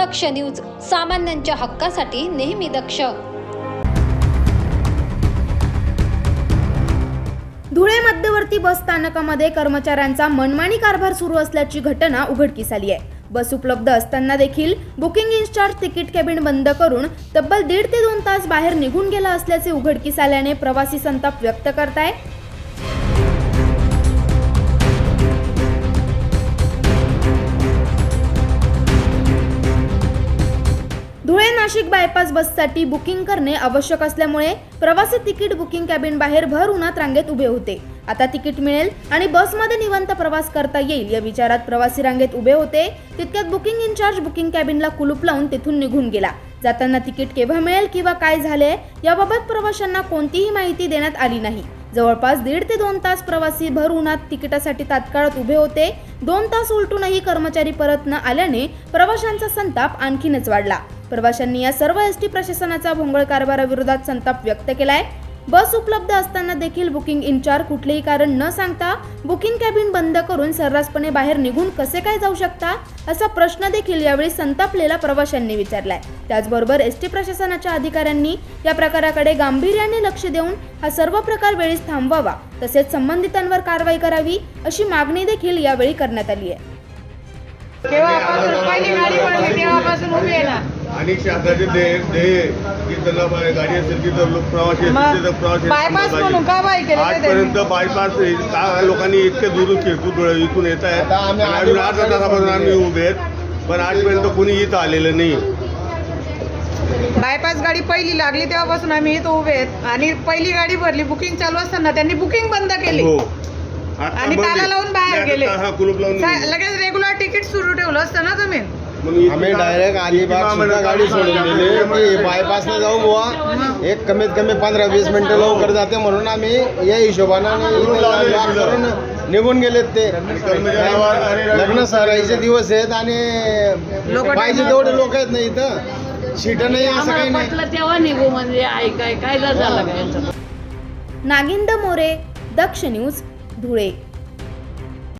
दक्ष news सामान्यांच्या हक्कासाठी नेहमी दक्ष. धुळे मध्यवर्ती बस स्थानकामध्ये कर्मचाऱ्यांचा मनमानी कारभार सुरू असल्याची घटना उघडकीस आली आहे. बस उपलब्ध असताना देखील बुकिंग इन्चार्ज तिकीट कॅबिन बंद करून तब्बल दीड ते दोन तास बाहेर निघून गेला असल्याचे उघडकीस आल्याने प्रवासी संताप व्यक्त करताय. नाशिक बायपास बससाठी बुकिंग करणे आवश्यक असल्यामुळे प्रवासी तिकीट बुकिंग कॅबिन बाहेर भर उन्हात रांगेत उभे होते. आता तिकीट मिळेल आणि बसमध्ये निवांत प्रवास करता येईल. या विचारात प्रवासी रांगेत उभे होते तितक्यात बुकिंग इन्चार्ज बुकिंग कॅबिनला कुलूप लावून तिथून निघून गेला. जाताना तिकीट केव्हा मिळेल किंवा काय झाले याबाबत प्रवाशांना कोणतीही माहिती देण्यात आली नाही. जवळपास दीड ते दोन तास प्रवासी भर उन्हात तिकिटासाठी तात्काळात उभे होते. दोन तास उलटूनही कर्मचारी परत न आल्याने प्रवाशांचा संताप आणखीनच वाढला. प्रवाशांनी या सर्व एस टी प्रशासनाचा भोंगळ कारभाराविरोधात संताप व्यक्त केलाय. बस उपलब्ध असताना देखील बुकिंग इन्चार्ज कुठलेही कारण न सांगता बुकिंग कॅबिन बंद करून सर्रासपणे बाहेर निघून कसे काय जाऊ शकता असा प्रश्न देखील यावेळी संतापलेल्या प्रवाशांनी विचारलाय. त्याचबरोबर एस टी प्रशासनाच्या अधिकाऱ्यांनी या प्रकाराकडे गांभीर्याने लक्ष देऊन हा सर्व प्रकार वेळीच थांबवावा तसेच संबंधितांवर कारवाई करावी अशी मागणी देखील यावेळी करण्यात आली आहे केव्हापासून? पहिली गाडी पडली तेव्हापासून उभी आहे ना? आणि शासनाचे ध्येय ध्येय की त्यांना गाडी असेल की तर लोक प्रवासी असतील तिथं प्रवासी आजपर्यंत बायपास का लोकांनी इतके दुरून शिरपूर डोळे इथून येत आहेत? आणि अजून अर्धा तासापासून आम्ही उभे आहेत पण आजपर्यंत कोणी इथं आलेलं नाही. बायपास गाडी पहिली लागली तेव्हापासून आम्ही इथं उभे आहेत. आणि पहिली गाडी भरली बुकिंग चालू असताना त्यांनी बुकिंग बंद केली. हो. आणि ताला आहे. लावून बाहेर गेले. लगेच रेग्युलर तिकीट सुरू ठेवलं असतं ना तुम्ही? आम्ही डायरेक्ट अलिबाग सुद्धा गाडी सोडून दिली. की बायपासला जाऊ बुवा. एक कमीत कमी पंधरा वीस मिनिटं लवकर जाते म्हणून आम्ही या हिशोबानं निघून गेलेत ते. लग्न सराईचे दिवस आहेत आणि लोकं पाहिजे तेवढे लोक आहेत ना इथं. सीट नाही असं काही नाही. तेव्हा निघू म्हणजे ऐकाय काय झालं काय? नागिंद मोरे दक्ष न्यूज धुळे.